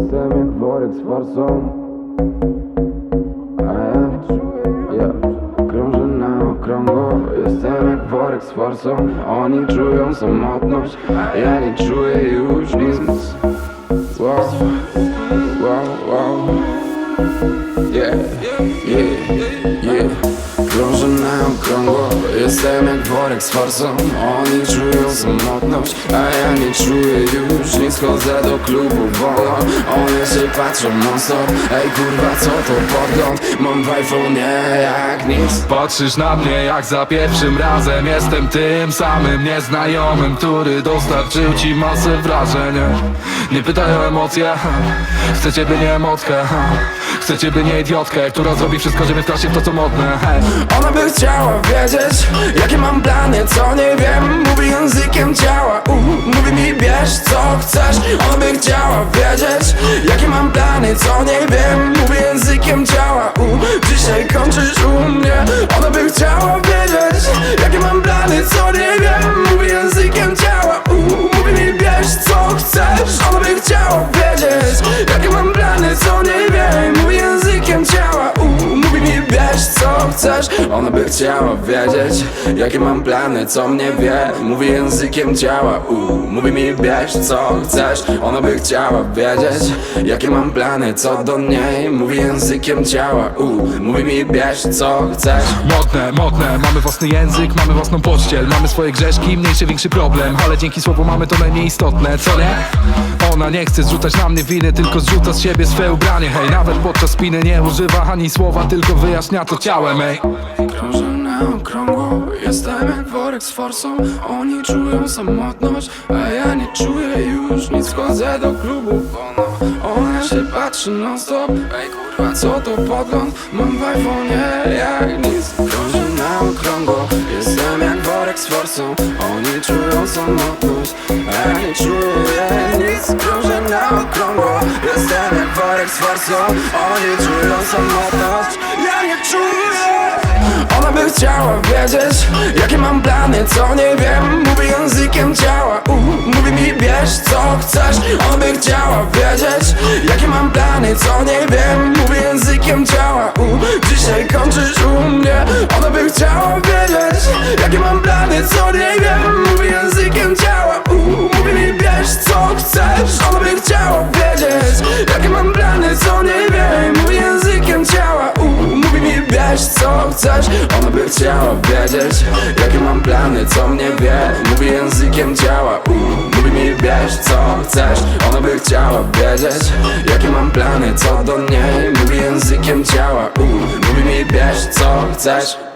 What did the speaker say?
Jestem jak worek z farsą. A ja, ja krążę na okrągło. Jestem jak worek z farsą. Oni czują samotność A ja nie czuję już nic. Wow, wow, wow. Yeah, yeah. Jestem jak worek z forsą. Oni czują samotność A ja nie czuję już. Nic Chodzę do klubu wolno One się patrzą non stop Ej kurwa co to podgląd? Mam w iPhone'ie jak nic. Patrzysz na mnie jak za pierwszym razem. Jestem tym samym nieznajomym Który dostarczył ci masę wrażeń. Nie pytaj o emocje Chcę ciebie nie emotkę Chcę ciebie nie idiotkę Która zrobi wszystko, żeby się w to co modne. Ona by chciała wiedzieć Jakie mam plany, co nie wiem. Mówi językiem ciała. Uh, Mówi mi bierz co chcesz. Ona by chciała wiedzieć. Jakie mam plany, co nie wiem. Mówi językiem ciała. Uh, Dzisiaj kończysz u mnie. Ona by chciała wiedzieć. Jakie mam plany, co nie wiem. Mówi językiem ciała. Uh, Mówi mi bierz co chcesz. Ona by chciała wiedzieć. Jakie mam plany, chcesz? Ona by chciała wiedzieć Jakie mam plany, co mnie wie. Mówi językiem ciała uh, Mówi mi bierz co chcesz. Ona by chciała wiedzieć Jakie mam plany, co do niej. Mówi językiem ciała uh, Mówi mi bierz co chcesz. Modne, modne, mamy własny język, mamy własną pościel. Mamy swoje grzeszki, mniejszy, większy problem Ale dzięki słowu mamy to najmniej istotne, co nie? Ona nie chce zrzucać na mnie winy Tylko zrzuca z siebie swe ubranie Hej, nawet podczas spiny nie używa ani słowa Tylko wyjaśnia to ciałem, ej. Krążę na okrągło Jestem jak worek z forsą. Oni czują samotność A ja nie czuję już nic. Wchodzę do klubu wolno Ona się patrzy non stop Ej kurwa co to podgląd? Mam w iPhone'ie jak nic. Krążę na okrągło Jestem jak worek z forsą. Oni czują samotność A ja nie czuję Jestem jak worek z forsą Oni czują samotność. Ja nie czuję. Ona by chciała wiedzieć Jakie mam plany, co nie wiem. Mówi językiem ciała. Uh, Mówi mi bierz co chcesz. Ona by chciała wiedzieć Jakie mam plany, co nie wiem. Mówi językiem ciała. Uh, Dzisiaj kończysz u mnie. Ona by chciała wiedzieć Jakie mam chcesz? Ona by chciała wiedzieć Jakie mam plany, co mnie wie. Mówi językiem ciała uh, Mówi mi bierz co chcesz. Ona by chciała wiedzieć Jakie mam plany, co do niej. Mówi językiem ciała uh, Mówi mi bierz co chcesz